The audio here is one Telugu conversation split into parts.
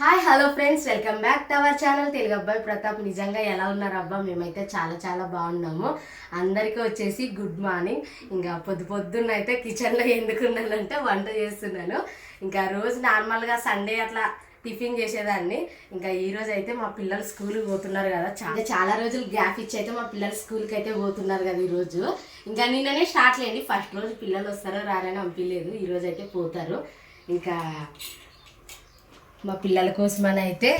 Hi hello friends welcome back to our channel Telugu అబ్బాయి ప్రతాప్. నిజంగా ఎలా ఉన్నారు అబ్బా? మేమైతే చాలా చాలా బాగున్నాము. అందరికీ వచ్చేసి గుడ్ మార్నింగ్ ఇంకా పొద్దు పొద్దున్న అయితే కిచెన్లో ఎందుకున్నానంటే వంట చేస్తున్నాను. ఇంకా రోజు నార్మల్గా సండే అట్లా టిఫిన్ చేసేదాన్ని. ఇంకా ఈ రోజు అయితే మా పిల్లలు స్కూల్కి పోతున్నారు కదా. చాలా చాలా రోజులు గ్యాప్ ఇచ్చి అయితే మా పిల్లలు స్కూల్కి అయితే పోతున్నారు కదా ఈరోజు ఇంకా నిన్ననే స్టార్ట్ లేండి. ఫస్ట్ రోజు పిల్లలు వస్తారో రారని పంపించలేదు ఈరోజు అయితే పోతారు. ఇంకా మా పిల్లల కోసమని అయితే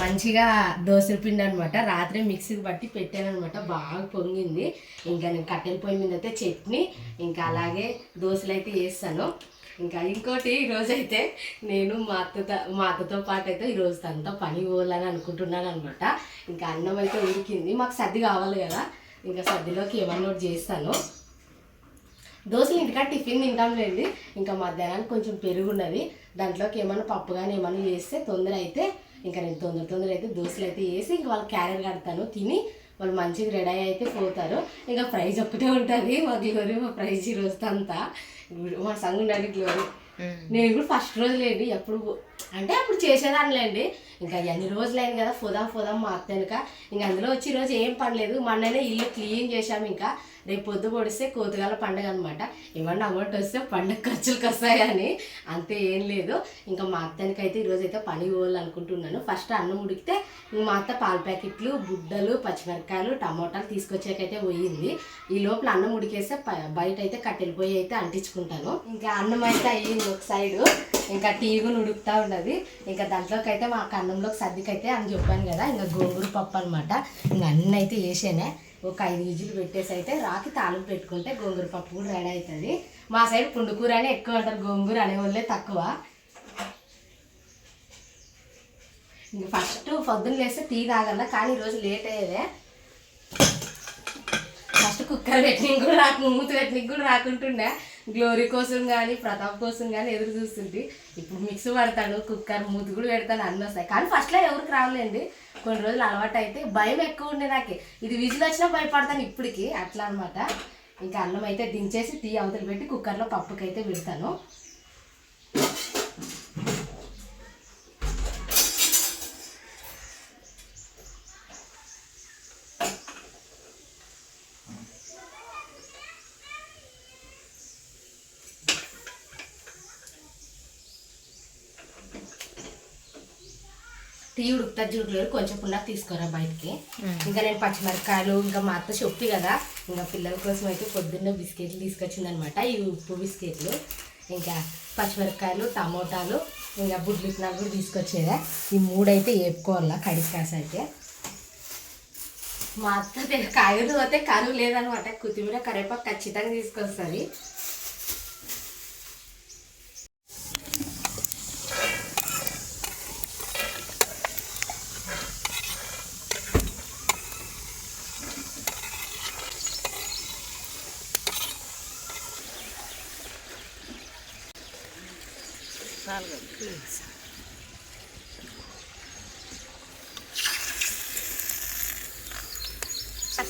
మంచిగా దోశల పిండి అనమాట రాత్రి మిక్సీకి బట్టి పెట్టాను అనమాట బాగా పొంగింది. ఇంకా నేను కట్టెల పొయ్యి మీద అయితే చట్నీ ఇంకా అలాగే దోశలు అయితే వేస్తాను ఇంకా ఇంకోటి ఈరోజు అయితే నేను మా అత్తతో మా అత్తతో పాటు అయితే ఈరోజు అంతా పని పోవాలని అనుకుంటున్నాను అనమాట ఇంకా అన్నం అయితే ఉడికింది. మాకు సర్ది కావాలి కదా. ఇంకా సర్దిలోకి ఏమన్నా చేస్తాను. దోశలు ఇంటికా టిఫిన్ తింటాంలేండి. ఇంకా మధ్యాహ్నానికి కొంచెం పెరుగు ఉన్నది. దాంట్లోకి ఏమైనా పప్పు కానీ ఏమైనా చేస్తే తొందర అయితే ఇంకా నేను తొందర తొందర అయితే దోశలు అయితే వేసి ఇంకా వాళ్ళు క్యారెట్ కడతాను తిని వాళ్ళు మంచిగా రెడీ అయితే పోతారు. ఇంకా ప్రైజ్ ఒక్కటే ఉంటుంది మా గ్లోరీ మా ప్రైజ్ ఈ రోజు అంతా మా సంగు ఉండాలి గ్లోరీ నేను కూడా ఫస్ట్ రోజు లేండి ఎప్పుడు అంటే అప్పుడు చేసేదానిలేండి ఇంకా ఎన్ని రోజులు అయింది కదా పోదాం పోదాం మా అత్త వెనుక ఇంకా అందులో వచ్చి ఈరోజు ఏం పనిలేదు మొన్ననే ఇల్లు క్లీన్ చేశాము ఇంకా. రేపు పొద్దు పొడిస్తే కోతుగాల పండగ అనమాట ఏమన్నా అమౌంట్ వస్తే పండగ ఖర్చులకు వస్తాయని అంతే ఏం లేదు. ఇంకా మా అత్తనికి అయితే ఈరోజు అయితే పని పోవాలనుకుంటున్నాను. ఫస్ట్ అన్నం ఉడికితే ఇంక మా అత్త పాల ప్యాకెట్లు గుడ్డలు పచ్చిమిరకాయలు టమోటాలు తీసుకొచ్చాకైతే పోయింది. ఈ లోపల అన్నం ఉడికేస్తే బయట అయితే కట్టెలిపోయి పొయ్యి అయితే అంటించుకుంటాను. ఇంకా అన్నం అయితే అయ్యింది ఒక సైడు. ఇంకా టీగులు ఉడుకుతూ ఉన్నది. ఇంకా దాంట్లోకి అయితే మా అన్నంలోకి సర్దికైతే అని చెప్పాను కదా. ఇంకా గోంగూర పప్పు అనమాట ఇంకా అన్నీ అయితే వేసానే. ఒక ఐదు విజులు పెట్టేసి అయితే రాకి తాళం పెట్టుకుంటే గోంగూర పప్పు కూడా రెడీ అవుతుంది. మా సైడ్ పుండుకూర అనే ఎక్కువ అంటారు గోంగూర అనే వాళ్ళే తక్కువ. ఇంక ఫస్ట్ పొద్దున్న లేస్తే టీ తాగల కానీ ఈరోజు లేట్ అయ్యేదే. ఫస్ట్ కుక్కర్ పెట్టినకి కూడా రాకు మూత పెట్టినకి కూడా రాకుంటుండే. గ్లోరీ కోసం కానీ ప్రతాప్ కోసం కానీ ఎదురు చూస్తుంది ఇప్పుడు మిక్స్ పడతాడు కుక్కర్ మూతి కూడా పెడతాను అన్నీ వస్తాయి. కానీ ఫస్ట్లో ఎవరికి రావులేండి కొన్ని రోజులు అలవాటు అయితే భయం ఎక్కువ ఉండే నాకు. ఇది విజిల్ వచ్చినా భయపడతాను ఇప్పటికి అట్లా అనమాట ఇంకా అన్నం అయితే దించేసి టీ అవతలు పెట్టి కుక్కర్లో పప్పుకైతే పెడతాను. ఉడుకుతా చూడలేదు కొంచెం పున్నా తీసుకోరా బయటికి. ఇంకా నేను పచ్చిమిరకాయలు ఇంకా మా అత్త చెప్పి కదా ఇంకా పిల్లల కోసం అయితే పొద్దున్న బిస్కెట్లు తీసుకొచ్చింది అనమాట ఈ ఉప్పు బిస్కెట్లు ఇంకా పచ్చిమిరకాయలు టమోటాలు ఇంకా బుడ్లు ఇట్లా కూడా తీసుకొచ్చేదా. ఈ మూడు అయితే వేపుకోవాలా కడిగి కాస అయితే మా అత్త కాయలు పోతే కరువు లేదనమాట. కొత్తిమీర కరివేపాకు ఖచ్చితంగా తీసుకొస్తుంది.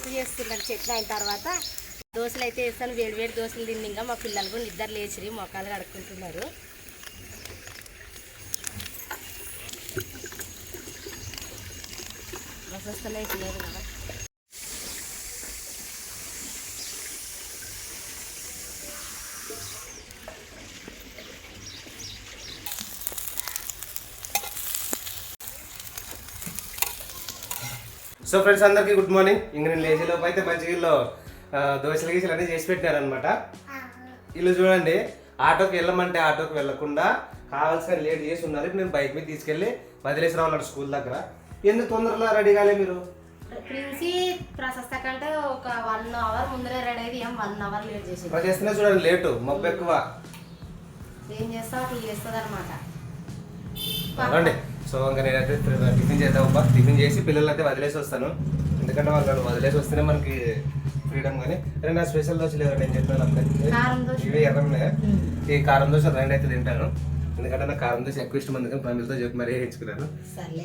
ఫస్ట్ చేస్తున్నాను చట్నీ అయిన తర్వాత దోశలు అయితే వేస్తాను. వేడి వేడి దోశలు తిని ఇంకా మా పిల్లలు కూడా నిద్ర లేచిరి మొక్కలు కడుక్కుంటున్నారు. బస్ వస్తున్నాయి పిల్లలు కదా. సో ఫ్రెండ్స్ అందరికీ గుడ్ మార్నింగ్. ఇంక నేను లేచేలోపు అయితే మంచిగా దోశలు గీసలు అన్నీ చేసి పెట్టినారనమాట ఇల్లు చూడండి ఆటోకి వెళ్ళమంటే ఆటోకి వెళ్ళకుండా కావాల్సిన లేట్ చేసి ఉన్నారు. ఇప్పుడు నేను బైక్ మీద తీసుకెళ్ళి వదిలేసి రావాలి స్కూల్ దగ్గర. ఎందుకు తొందరలో రెడీ కాలే మీరు? ప్రిన్సీ ప్రశస్త కంటే ఒక వన్ అవర్ ముందరే రెడీ ఏం వన్ అవర్ లేట్ చేసి చూడండి లేటు మబ్బు ఎక్కువ. ఏం చేస్తావు అట్లా చేస్తుంది అనమాట రండి. సో ఇంకా నేనైతే టిఫిన్ చేద్దాం అబ్బా. టిఫిన్ చేసి పిల్లలు అయితే వదిలేసి వస్తాను. ఎందుకంటే వాళ్ళు వదిలేసి వస్తేనే మనకి ఫ్రీడమ్ కానీ అరే నా స్పెషల్ దోశ లేదు నేను చెప్పాను దోశ. ఇవి ఎర్రనే ఈ కారం దోశ రెండు అయితే తింటాను. ఎందుకంటే నాకు కారం దోశ ఎక్కువ ఇష్టం అందుకని పనులతో చెప్పి మరీ వేయించుకున్నాను.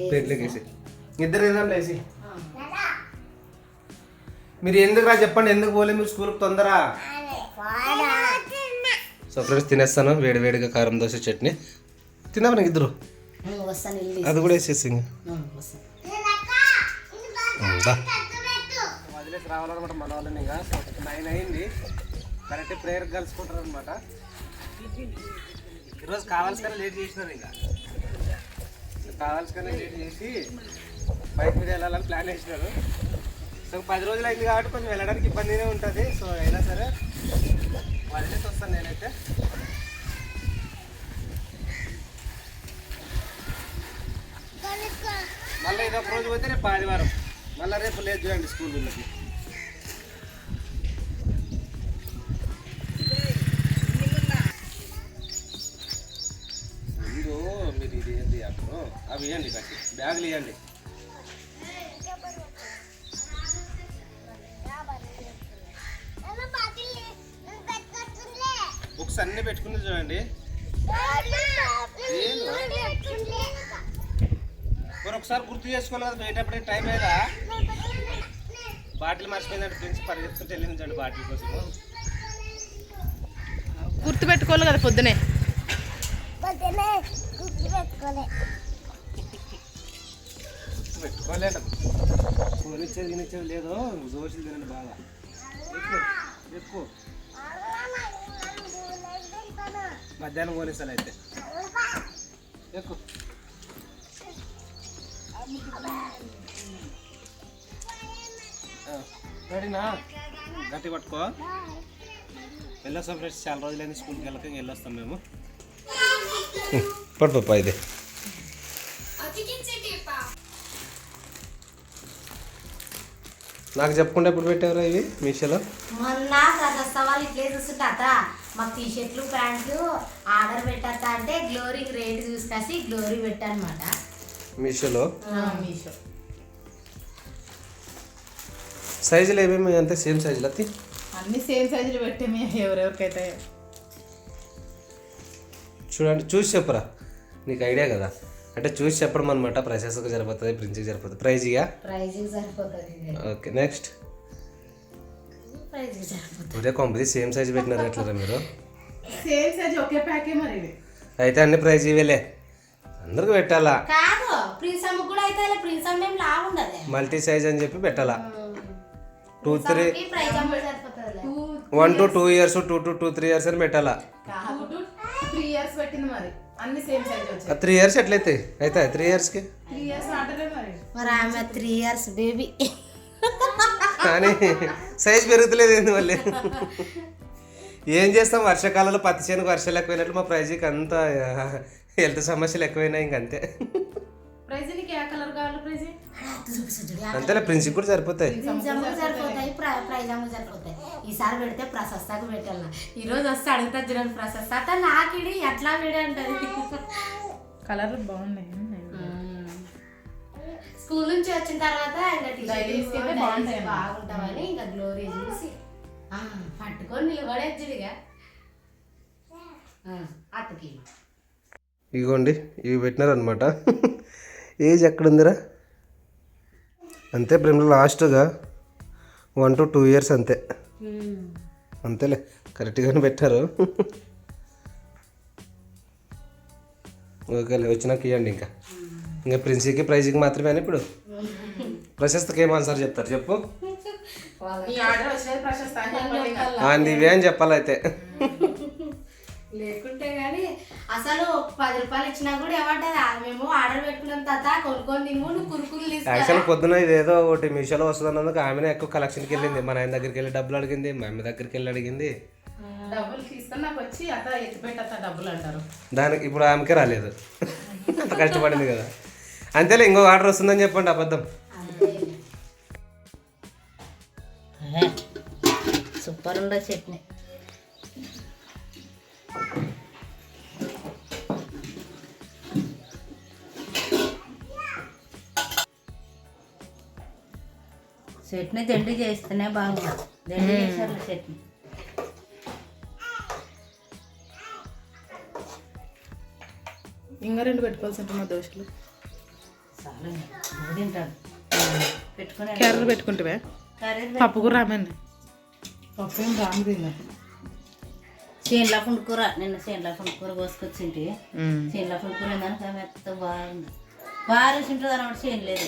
ప్లేట్లోకి వేసి ఇద్దరు తిందాం లేసి మీరు ఎందుకు రా చెప్పండి ఎందుకు పోలే? మీరు స్కూల్కి తొందర సో ఫ్రెండ్స్ తినేస్తాను. వేడి వేడిగా కారం దోశ చట్నీ. తిన్నాం నాకు ఇద్దరు. వస్తాను అది కూడా వేసేసి? వదిలేసి రావాలన్నమాట మన వాళ్ళని ఇంకా. నైన్ అయింది. కరెక్ట్ ప్రేయర్ కలుసుకుంటారు అనమాట ఈరోజు కావాల్సిన లేట్ చేసినారు ఇంకా. కావాల్సిన లేట్ చేసి బైక్ మీద వెళ్ళాలని ప్లాన్ వేసినారు. సో పది రోజులు అయింది కాబట్టి కొంచెం వెళ్ళడానికి ఇబ్బందిగా ఉంటుంది. సో అయినా సరే వదిలేసి వస్తాను నేనైతే. మళ్ళీ ఇది ఒక రోజు పోతే రేపు ఆదివారం. మళ్ళీ రేపు లేదు చూడండి స్కూల్ వీళ్ళకి మీరు మీరు ఇది ఏంటి అప్పుడు అవి ఇవ్వండి కట్టి బ్యాగులు ఇవ్వండి. బుక్స్ అన్నీ పెట్టుకుని చూడండి. మరి ఒకసారి గుర్తు చేసుకోవాలి కదా పోయేటప్పుడే టైం అయ్యా బాటిల్ మర్చిపోయిందంటే ప్రిన్స్ పరిగెత్తుకుంటూ వెళ్ళిందండి బాటిల్ కోసం. గుర్తు పెట్టుకోవాలి కదా పొద్దునే. పెట్టుకోలేట కొనిచ్చేది తినిచ్చేది లేదు దోశలు తినండి బాగా. ఎక్కువ ఎక్కువ. మధ్యాహ్నం కొనిస్తాను అయితే రెడీనా? గట్టి పట్టుకో. వెళ్ళొస్తాం ఫ్రెండ్స్ చాలా రోజులైంది స్కూల్కి వెళ్ళక వెళ్ళొస్తాం మేము. పడిపా ఇది. నాకు చెప్పుకుంటే ఎప్పుడు పెట్టారా ఇవి? మీషోలో? మొన్న వాళ్ళు ఇట్లే చూస్తుంటే అత మాకు టీ షర్ట్లు ప్యాంట్లు ఆర్డర్ పెట్టద్దా అంటే గ్లోరీ రేట్ చూసుకేసి గ్లోరీ పెట్టానమాట. మీషోలో? మీషో. సైజులు ఏమేమి అంతే సేమ్ సైజులు అత్తి అన్ని సేమ్ సైజులు పెట్టేమి ఎవరెవరికైతే చూడండి చూసి చెప్పురా. నీకు ఐడియా కదా? అంటే చూసి చెప్పడం అనమాట ప్రొసెస్కి సరిపోతుంది ప్రిన్స్కి సరిపోతుంది. ప్రైజ్ సరిపోతుంది ఓకే నెక్స్ట్. ఒరే కొంపది సేమ్ సైజ్ పెట్టినారు ఎట్లా మీరు? సేమ్ సైజ్ ఒకే ప్యాకే మరి అయితే అన్ని ప్రైజ్ ఇవేలే అందరికి పెట్టాలా? కాదు ప్రిన్స్ అమ్మ కూడా అయితే ప్రిన్స్ అమ్మ ఏం లావు ఉండదు మల్టీ సైజ్ అని చెప్పి పెట్టాలా? Two three one to two years two to two three years అని పెట్టాలా? త్రీ ఇయర్స్ పెట్టింది మరి. అన్ని సేమ్ సైజ్ వచ్చాయి. త్రీ ఇయర్స్ ఎట్లయితే అయితే త్రీ ఇయర్స్కి? త్రీ ఇయర్స్ ఆర్డరే మరి. మరి ఆమె త్రీ ఇయర్స్ బేబీ. కానీ సైజ్ పెరుగుతలేదు ఏంది మళ్ళీ? ఏం చేస్తాం? వర్షాకాలంలో పత్తి చేనుకు వర్షాలు ఎక్కువైనట్లు మా ప్రైజ్కి అంతా హెల్త్ సమస్యలు ఎక్కువైనాయి ఇంకంతే ప్రైజ్ నీకు ఏ కలర్ కావాలి ప్రైజ్? అంతేలే ప్రిన్సిప్ కూడా సరిపోతాయి. ప్రైజ్ అమ్మ సరిపోతాయి. ఈసారి పెడితే ప్రశస్తకు పెట్టాల ఈ రోజు వస్తే అడుగుతా చూడండి ప్రశస్త. నాకిడి ఎట్లా వీడి అంటది? కలర్ బాగున్నాయి స్కూల్ నుంచి వచ్చిన తర్వాత ఇంకా. బాగుంటామని ఇంకా గ్లోరీ చూసి ఆ, పట్టుకొని నిలబడేచ్చుడిగా అత్తకి ఇగోండి ఇవి పెట్టినారనమాట ఏజ్ ఎక్కడుందిరా? అంతే ప్రేమ లాస్ట్గా వన్ టు టూ ఇయర్స్ అంతే. అంతేలే కరెక్ట్గానే పెట్టారు. ఓకేలే వచ్చినాక ఇవ్వండి ఇంకా. ఇంకా ప్రిన్సీకి ప్రైజ్కి మాత్రమే అని ఇప్పుడు. ప్రశస్తకి ఏం ఆన్సర్ చెప్తారు చెప్పు? వచ్చేది ప్రశస్త అని చెప్పాలైతే అసలు పది రూపాయలు ఇచ్చినా కూడా ఏమంటది "ఆ, మేము ఆర్డర్ పెట్టుకున్నాం తాత కొనుక్కొని తిను నువ్వు కురుకులు యాక్చువల్ పొద్దున ఇదేదో ఒకటి మీషోలో వస్తున్నందుకు ఆమెనే ఎక్కువ కలెక్షన్కి వెళ్ళింది. మా నాయన దగ్గరికి వెళ్ళి డబ్బులు అడిగింది మా అమ్మ దగ్గరికి వెళ్ళి అడిగింది. డబ్బులు తీసుకొని నాకు వచ్చి అత్త ఎత్తిపెట్టి అత్త డబ్బులు అంటారు. దానికి ఇప్పుడు ఆమెకే రాలేదు. అంత కష్టపడింది కదా. అంతేలే ఇంకో ఆర్డర్ వస్తుందని చెప్పండి అబద్ధం. సూపర్ ఉండే చట్నీ. చట్నీ దండి చేస్తేనే బాగుంది. దండి చేశారు చట్నీ. ఇంకా రెండు పెట్టుకోవాల్సి ఉంటుంది మా దోశలు. పెట్టుకుని కర్రీ పప్పు కూడా రామండి పప్పు ఏం రాము తిన్నా చేనుల కూర. నిన్న చేనుల కూర కోసుకొచ్చింటి. చేనుల కూర ఏందని మెత్త బాగుంది. బాగా రుచి ఉంటుంది అన్నమాట చేను లేదు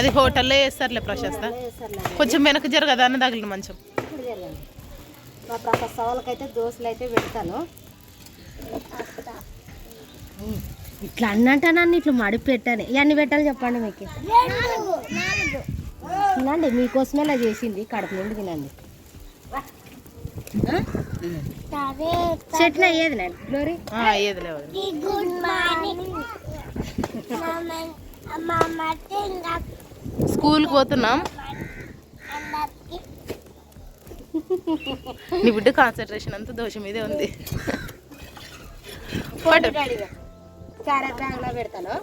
అది హోటల్లో వేస్తారులే ప్రశస్త కొంచెం వెనక జరగదా అన్న తగిలిన మంచం. మా సవాళ్ళకైతే దోశలు అయితే పెడతాను. ఇట్లా అన్నంటా నన్ను ఇట్లా మడిపి పెట్టాను ఇవన్నీ పెట్టాలి చెప్పండి మీకు. తినండి మీకోసమే ఇలా చేసింది. కడుపు నుండి తినండి. చెట్లు అయ్యేది నేను గ్లోరీ అయ్యేది లేవు. స్కూల్కి పోతున్నాం. నీ బిడ్డ కాన్సన్ట్రేషన్ అంతా దోష మీదే ఉంది. పెడతాను.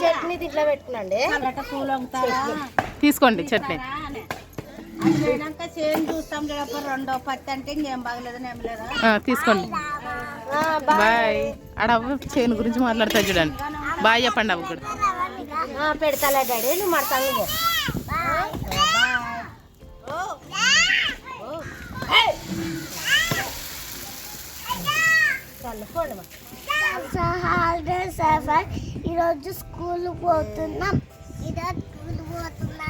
చట్నీ దీంట్లో పెట్టుకున్నాండి. తీసుకోండి చట్నీ. చేను చూస్తాం రెండో పత్తి అంటే ఇంకేం బాగలేదని ఏం లేదా ఆ, తీసుకోండి. బాయ్. ఆడ చేను గురించి మాట్లాడతా చూడండి. బాయ్ చెప్పండి అవ్వ కూడా. డాడీ. నువ్వు మడతాను ఈరోజు స్కూల్ పోతున్నాం. ఈరోజు స్కూల్ పోతున్నా.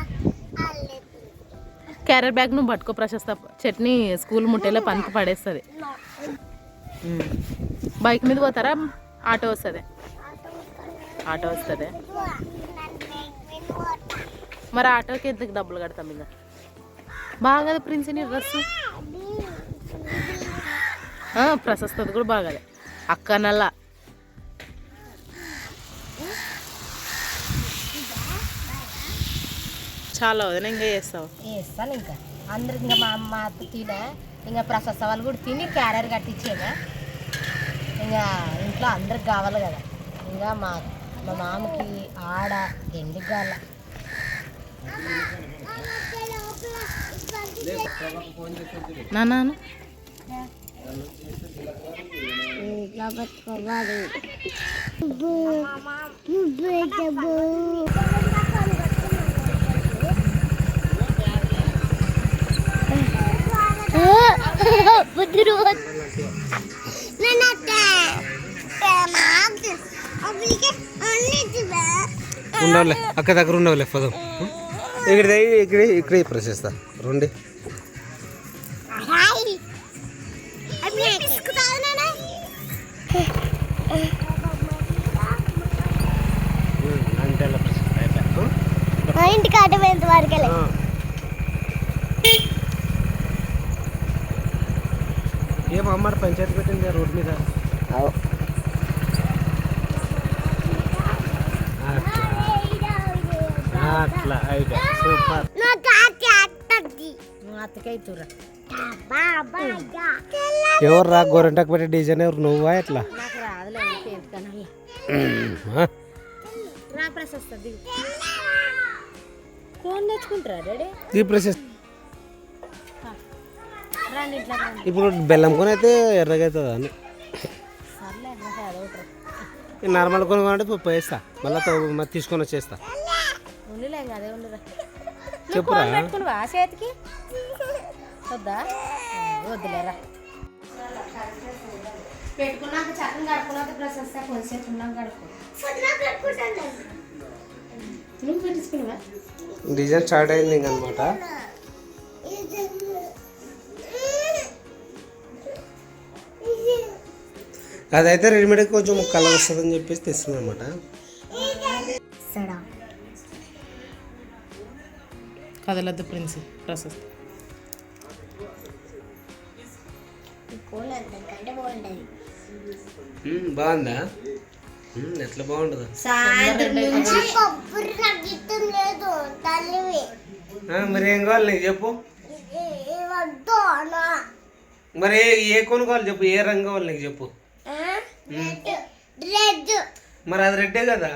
క్యారెట్ బ్యాగ్ నువ్వు పట్టుకో ప్రశస్త. చట్నీ స్కూల్ ముట్టేలా పంత పడేస్తుంది. బైక్ మీద పోతారా? ఆటో వస్తుంది. ఆటో వస్తుంది. మరి ఆటోకి ఎందుకు డబ్బులు కడతాం ఇంకా? బాగా ప్రిన్స్ నీ డ్రెస్ ప్రశస్తది కూడా బాగాలే అక్క నల్ల చాలా వదిన ఇంకా చేస్తావు. వేస్తాను ఇంకా. అందరికి ఇంకా మా అమ్మ తినే ఇంకా ప్రశస్త వాళ్ళు కూడా తిని క్యారియర్ కట్టించేదా. ఇంకా ఇంట్లో అందరికి కావాలి కదా. ఇంకా మా మా మామకి ఆడ ఎందుకు కావాల. నాన్న ఇట్లా పట్టుకోవాలి నువ్వు ఉండవులే అక్క దగ్గర ఉండవులే పదం. ఇక్కడ ఇక్కడ ఇక్కడ ప్రశస్త రండి. అంటే ఇంటికి వరకు ఏం అమ్మారు పంచాయతీ పెట్టింది రోడ్డు మీద. అట్లా అయితే. సూపర్. అత్తకైతురా ఎవరు రా గోరెంటకు పెట్టి డిజైన్ ఎవరు? నువ్వా ఎట్లా? ఇప్పుడు బెల్లం కొని అయితే ఎర్రగా అవుతుంది అని నార్మల్ కొని కొనంటే పోయి వేస్తా. మళ్ళీ మళ్ళీ తీసుకొని వచ్చేస్తా. ఇంకా అదే ఉండిరా చెప్పురా. పెట్టుకున్నావా చేతికి? వద్దా? వద్దులేరా పెట్టుకున్నాక చక్కగా కడుక్కున్నాక డ్రెస్ వస్తే కొంచెంసేపు ఉన్నాక కడుక్కో. నువ్వు పెట్టించుకున్నావా డిజైన్ స్టార్ట్ అయింది ఇంకనమాట. అదైతే రెడీమేడ్ కొంచెం కలర్ వస్తుందని చెప్పేసి తెస్తున్నాం అనమాట కదలద్దు ప్రిన్స్ ప్రశస్త బాగుందా? ఎట్లా బాగుండదు మరి ఏం కావాలి నీకు చెప్పు. మరి ఏ- కొను కావాలి చెప్పు ఏ రంగు కావాలి నీకు చెప్పు. రెడ్ మరి అది రెడ్డే కదా?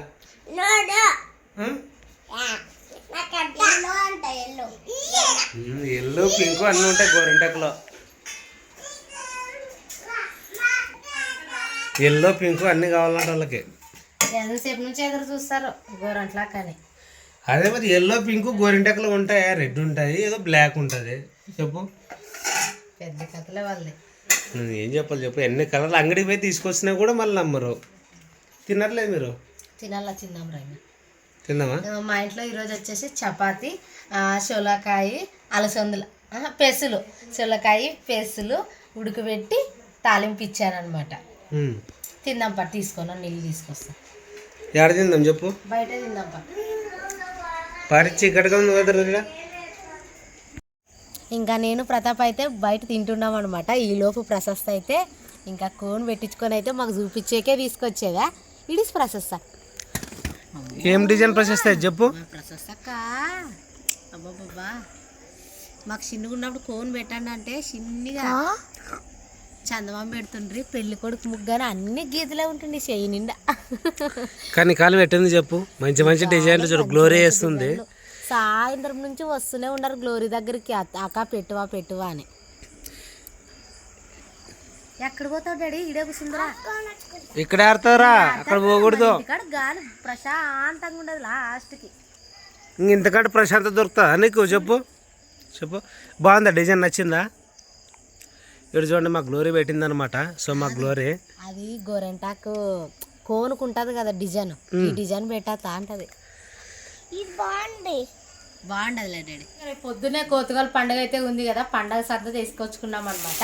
ఎల్లో పింక్ అన్నీ ఉంటాయి గోరింటకులో ఎల్లో పింక్ అన్నీ కావాలంటే వాళ్ళకి. ఎంతసేపు నుంచి ఎదురు చూస్తారు గోరంట్లా కానీ. అదే మరి ఎల్లో పింక్ గోరింటకులు ఉంటాయా? రెడ్ ఉంటుంది ఏదో బ్లాక్ ఉంటుంది. చెప్పు. పెద్ద కథలే వాళ్ళది. ఉమ్, ఏం చెప్పాలి చెప్పు. ఎన్ని కలర్లు అంగడికి పోయి తీసుకొచ్చినా కూడా మళ్ళీ నమ్మరు. తినట్లేదు మీరు? తినాలా తిందాం రంగ తిందామా మా ఇంట్లో ఈరోజు వచ్చేసి చపాతి సొలకాయ అలసందులు పెసులు. సొలకాయ పెసులు ఉడకబెట్టి తాలింపు ఇచ్చానమాట ఉమ్. తిందాం పట్టు తీసుకొని నీళ్ళు తీసుకొస్తా. ఎక్కడ తిందాం చెప్పు? బయట తిందాం పట్టు పరిచి. ఇంకా నేను ప్రతాప్ అయితే బయట తింటున్నాం అనమాట ఈలోపు ప్రశస్త అయితే ఇంకా కోన్ పెట్టించుకొని అయితే మాకు చూపించేకే తీసుకొచ్చేదా ఇడిస్ ప్రశస్త. ఏం డిజైన్ ప్రశస్త చెప్పు. ప్రశస్తక్క అబ్బాబ్బా మాకు చిన్నగా ఉన్నప్పుడు కోన్ పెట్టండి అంటే చిన్నగా చందమామ పెడుతుండ్రి పెళ్ళి కొడుకు ముగ్గానే అన్ని గీతలే ఉంటుంది చెయ్యి నిండా. కానీ కాలు పెట్టింది చెప్పు. మంచి మంచి డిజైన్లు చూడు. గ్లోరీ వేస్తుంది. సాయంత్రం నుంచి వస్తూనే ఉన్నారు గ్లోరీ దగ్గరికి. అక్క పెట్టువా పెట్టువా అని. ఎక్కడ పోతావు డాడీ? ఇడే కూర్చుందిరా ఇక్కడ ఆడతారా అక్కడ పోకూడదు. ఇక్కడ గాలి ప్రశాంతంగా ఉండదు లాస్ట్కి. ఇంక ఇంతకంటే ప్రశాంతత దొరుకుతుందా నీకు? చెప్పు. చెప్పు. బాగుందా? డిజైన్ నచ్చిందా? ఇక్కడ చూడండి మా గ్లోరీ పెట్టిందనమాట సో మా గ్లోరీ అది గోరెంటాకు కోనుకుంటది కదా డిజైన్. ఈ డిజైన్ పెట్టా అంటది ఇది బాగుంది. బాగుండదులే డాడీ రేపు పొద్దున్నే కోతుగల పండుగ అయితే ఉంది కదా పండగ సర్ద తీసుకొచ్చుకున్నాం అనమాట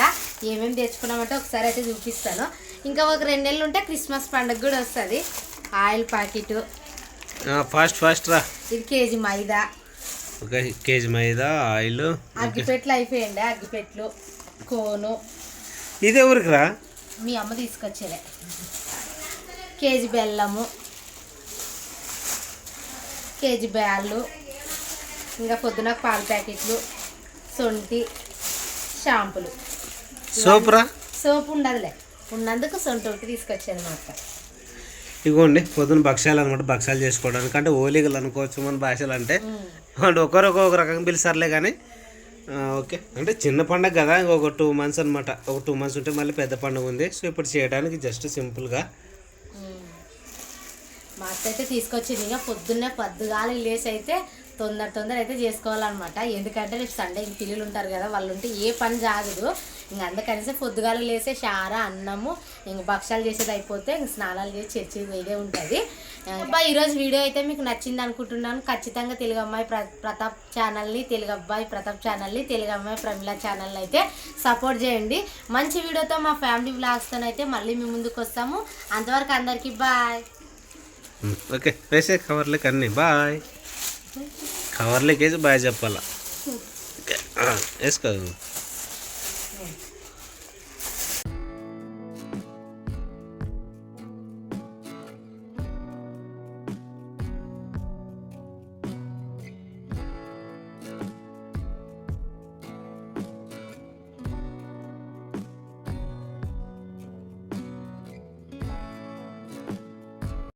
ఏమేమి తెచ్చుకున్నామంటే ఒకసారి అయితే చూపిస్తాను. ఇంకా ఒక రెండు నెలలు ఉంటే క్రిస్మస్ పండుగ కూడా వస్తుంది. ఆయిల్ ప్యాకెట్ ఫాస్ట్ ఫాస్ట్ రా. ఇది కేజీ మైదా. ఒక కేజీ మైదా ఆయిల్ అగ్గిపెట్లు అయిపోయండి అగ్గిపెట్లు కోను. ఇదే ఊరికి రా? మీ అమ్మ తీసుకొచ్చేదే. కేజీ బెల్లము కేజీ బ్యాళ్ళు. ఇంకా పొద్దున పాల ప్యాకెట్లు సొంటి షాంపులు. సోప్ రా సోపు ఉండదులే. ఉన్నందుకు సొంటి ఒకటి తీసుకొచ్చాను మా అక్క. ఇగోండి పొద్దున భక్ష్యాలు అనమాట భక్ష్యాలు చేసుకోవడానికి. అంటే ఓలిగలు అనుకోవచ్చు మన భాషలు అంటే. అంటే ఒకరు ఒక్కొక్క రకంగా పిలుస్తారులే కానీ ఓకే. అంటే చిన్న పండగ కదా ఇంకొక టూ మంత్స్ అనమాట. ఒక టూ మంత్స్ ఉంటే మళ్ళీ పెద్ద పండుగ ఉంది. సో ఇప్పుడు చేయడానికి జస్ట్ సింపుల్గా. మా అత్త అయితే తీసుకొచ్చింది. ఇంకా పొద్దున్నే పొద్దుగాలి లేసి అయితే తొందర తొందర అయితే చేసుకోవాలన్నమాట. ఎందుకంటే రేపు సండే ఇంక పిల్లలు ఉంటారు కదా వాళ్ళు ఉంటే ఏ పని జాగదు. ఇంక అందుకనేసి పొద్దుగాల లేసే షారా అన్నము ఇంక భక్షాలు చేసేది అయిపోతే ఇంక స్నానాలు చేసి చర్చి వేడే ఉంటుంది. అబ్బాయి ఈరోజు వీడియో అయితే మీకు నచ్చింది అనుకుంటున్నాను. ఖచ్చితంగా తెలుగు అమ్మాయి ప్ర ప్రతాప్ ఛానల్ని తెలుగు అబ్బాయి ప్రతాప్ ఛానల్ని తెలుగు అమ్మాయి ప్రమిళ ఛానల్ని అయితే సపోర్ట్ చేయండి. మంచి వీడియోతో మా ఫ్యామిలీ బ్లాగ్స్తో అయితే మళ్ళీ మీ ముందుకు వస్తాము. అంతవరకు అందరికీ బాయ్. ఓకే వేసే కవర్లకి అన్నీ. బాయ్. కవర్లకి వేసి బాయ్ చెప్పాలా వేసుకో.